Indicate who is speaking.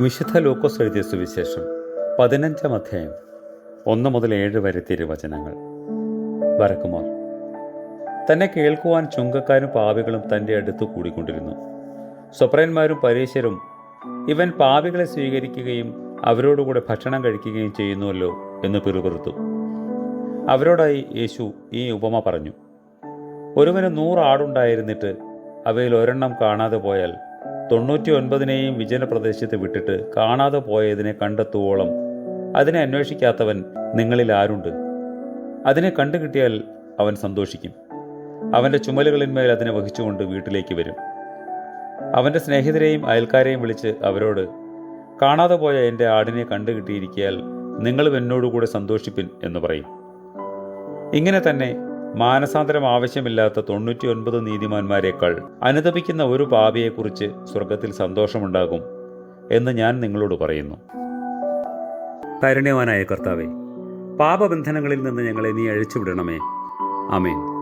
Speaker 1: വിശുദ്ധ ലൂക്കോസ് എഴുതിയ സുവിശേഷം പതിനഞ്ചാം അധ്യായം ഒന്ന് മുതൽ ഏഴ് വരെ തിരുവചനങ്ങൾ. വരക്കുമോ തന്നെ കേൾക്കുവാൻ ചുങ്കക്കാരും പാവികളും തന്റെ അടുത്ത് കൂടിക്കൊണ്ടിരുന്നു. സ്വപ്രന്മാരും പരീശരും ഇവൻ പാവികളെ സ്വീകരിക്കുകയും അവരോടുകൂടെ ഭക്ഷണം കഴിക്കുകയും ചെയ്യുന്നുവല്ലോ എന്ന് പിറുപിറുത്തു. അവരോടായി യേശു ഈ ഉപമ പറഞ്ഞു. ഒരുവന് നൂറ് ആടുണ്ടായിരുന്നിട്ട് അവയിൽ ഒരെണ്ണം കാണാതെ പോയാൽ തൊണ്ണൂറ്റി ഒൻപതിനെയും വിജനപ്രദേശത്ത് വിട്ടിട്ട് കാണാതെ പോയതിനെ കണ്ടെത്തുവോളം അതിനെ അന്വേഷിക്കാത്തവൻ നിങ്ങളിൽ ആരുണ്ട്? അതിനെ കണ്ടുകിട്ടിയാൽ അവൻ സന്തോഷിക്കും. അവന്റെ ചുമലുകളിന്മേൽ അതിനെ വഹിച്ചുകൊണ്ട് വീട്ടിലേക്ക് വരും. അവന്റെ സ്നേഹിതരെയും അയൽക്കാരെയും വിളിച്ച് അവരോട് കാണാതെ പോയ എന്റെ ആടിനെ കണ്ടുകിട്ടിയിരിക്കിയാൽ നിങ്ങളും എന്നോടുകൂടെ സന്തോഷിപ്പിൻ എന്ന് പറയും. ഇങ്ങനെ തന്നെ മാനസാന്തരം ആവശ്യമില്ലാത്ത തൊണ്ണൂറ്റി ഒൻപത് നീതിമാന്മാരെക്കാൾ അനുതപിക്കുന്ന ഒരു പാപിയെക്കുറിച്ച് സ്വർഗത്തിൽ സന്തോഷമുണ്ടാകും എന്ന് ഞാൻ നിങ്ങളോട് പറയുന്നു. കാരുണ്യവാനായ കർത്താവെ പാപബന്ധനങ്ങളിൽ നിന്ന് ഞങ്ങളെ നീ അഴിച്ചുവിടണമേ. ആമേൻ.